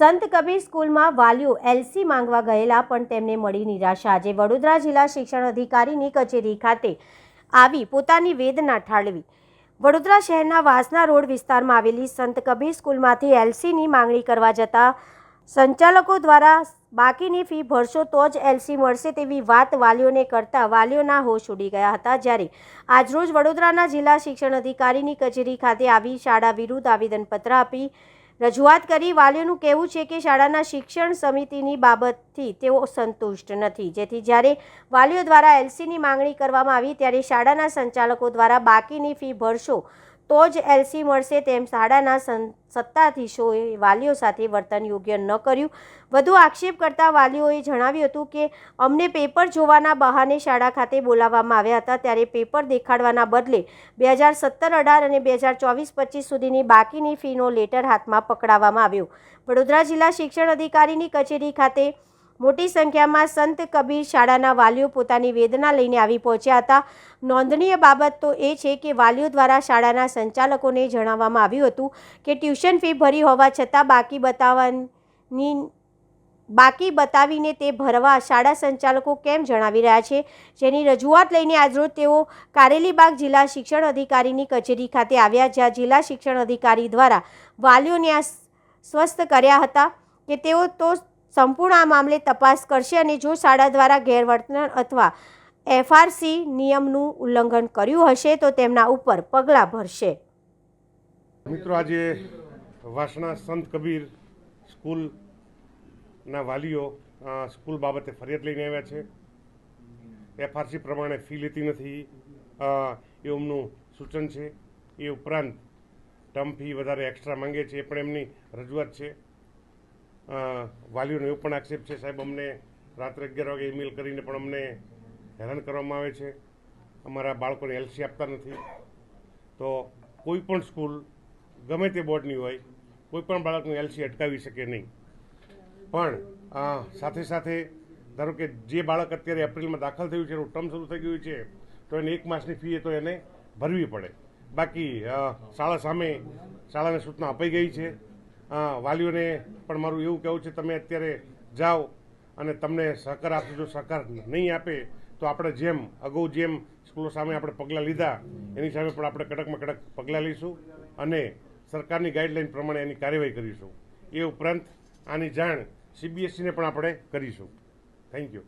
સંત કબીર સ્કૂલમાં વાલીઓ એલસી માંગવા ગયેલા, પણ તેમને મળી નિરાશા. આજે વડોદરા જિલ્લા શિક્ષણ અધિકારીની કચેરી ખાતે આવી પોતાની વેદના ઠાળવી વડોદરા શહેરના વાસના રોડ વિસ્તારમાં આવેલી સંત કબીર સ્કૂલમાંથી એલસીની માંગણી કરવા જતા સંચાલકો દ્વારા બાકીની ફી ભરશો તો જ એલસી મળશે તેવી વાત વાલીઓને કરતા વાલીઓના હોશ ઉડી ગયા હતા. જ્યારે આજરોજ વડોદરાના જિલ્લા શિક્ષણ અધિકારીની કચેરી ખાતે આવી શાળા વિરુદ્ધ આવેદનપત્ર આપી રજૂઆત કરી વાલીઓનું કહેવું છે કે શાળાના શિક્ષણ સમિતિની બાબતથી તેઓ સંતુષ્ટ નથી. જેથી જ્યારે વાલીઓ દ્વારા એલસીની માંગણી કરવામાં આવી, ત્યારે શાળાના સંચાલકો દ્વારા બાકીની ફી ભરશો તો જ એલસી મળશે તેમ શાળાના સત્તાધીશોએ વાલીઓ સાથે વર્તન યોગ્ય ન કર્યું. વધુ આક્ષેપ કરતા વાલીઓએ જણાવ્યું હતું કે, અમને પેપર જોવાના બહાને શાળા ખાતે બોલાવવામાં આવ્યા હતા ત્યારે પેપર દેખાડવાના બદલે બે હજાર સત્તર અઢાર અને બે હજાર ચોવીસ પચીસ સુધીની બાકીની ફીનો લેટર હાથમાં પકડાવવામાં આવ્યો. વડોદરા જિલ્લા શિક્ષણ અધિકારીની કચેરી ખાતે મોટી સંખ્યામાં સંત કબીર શાળાના વાલીઓ પોતાની વેદના લઈને આવી પહોંચ્યા હતા. નોંધનીય બાબત તો એ છે કે વાલીઓ દ્વારા શાળાના સંચાલકોને જણાવવામાં આવ્યું હતું કે ટ્યુશન ફી ભરી હોવા છતાં બાકી બતાવવાની બાકી બતાવીને તે ભરવા શાળા સંચાલકો કેમ જણાવી રહ્યા છે? જેની રજૂઆત લઈને આજરોજ તેઓ કારેલીબાગ જિલ્લા શિક્ષણ અધિકારીની કચેરી ખાતે આવ્યા, જ્યાં જિલ્લા શિક્ષણ અધિકારી દ્વારા વાલીઓને આ સ્વસ્થ કર્યા હતા કે તેઓ તો સંપૂર્ણ આ મામલે તપાસ કરશે અને જો શાળા દ્વારા ગેરવર્તન અથવા એફઆરસી નિયમનું ઉલ્લંઘન કર્યું હશે તો તેમના ઉપર પગલાં ભરશે. મિત્રો, આજે વાસણા સંત કબીર સ્કૂલના વાલીઓ સ્કૂલ બાબતે ફરિયાદ લઈને આવ્યા છે. એફઆરસી પ્રમાણે ફી લેતી નથી. એમનું સૂચન છે. એ ઉપરાંત ટર્મ ફી વધારે એક્સ્ટ્રા માંગે છે. એ પણ એમની રજૂઆત છે. વાલીઓનો એવો પણ આક્ષેપ છે, સાહેબ, અમને રાત્રે અગિયાર વાગે ઈમેલ કરીને પણ અમને હેરાન કરવામાં આવે છે. અમારા બાળકોને એલસી આપતા નથી. તો કોઈ પણ સ્કૂલ, ગમે તે બોર્ડની હોય, કોઈ પણ બાળકનું એલસી અટકાવી શકે નહીં. પણ સાથે સાથે ધારો કે જે બાળક અત્યારે એપ્રિલમાં દાખલ થયું છે, એનું ટર્મ શરૂ થઈ ગયું છે, તો એને એક માસની ફી તો એને ભરવી પડે. બાકી શાળા સામે, શાળાને સૂચના અપાઈ ગઈ છે. વાલીઓને પણ મારું એવું કહેવું છે, તમે અત્યારે જાઓ અને તમને સહકાર આપજો. જો સહકાર નહીં આપે, તો આપણે જેમ અગાઉ જેમ સ્કૂલો સામે આપણે પગલાં લીધા, એની સામે પણ આપણે કડકમાં કડક પગલાં લઈશું અને સરકારની ગાઈડલાઈન પ્રમાણે એની કાર્યવાહી કરીશું. એ ઉપરાંત આની જાણ સીબીએસઈને પણ આપણે કરીશું. Thank you.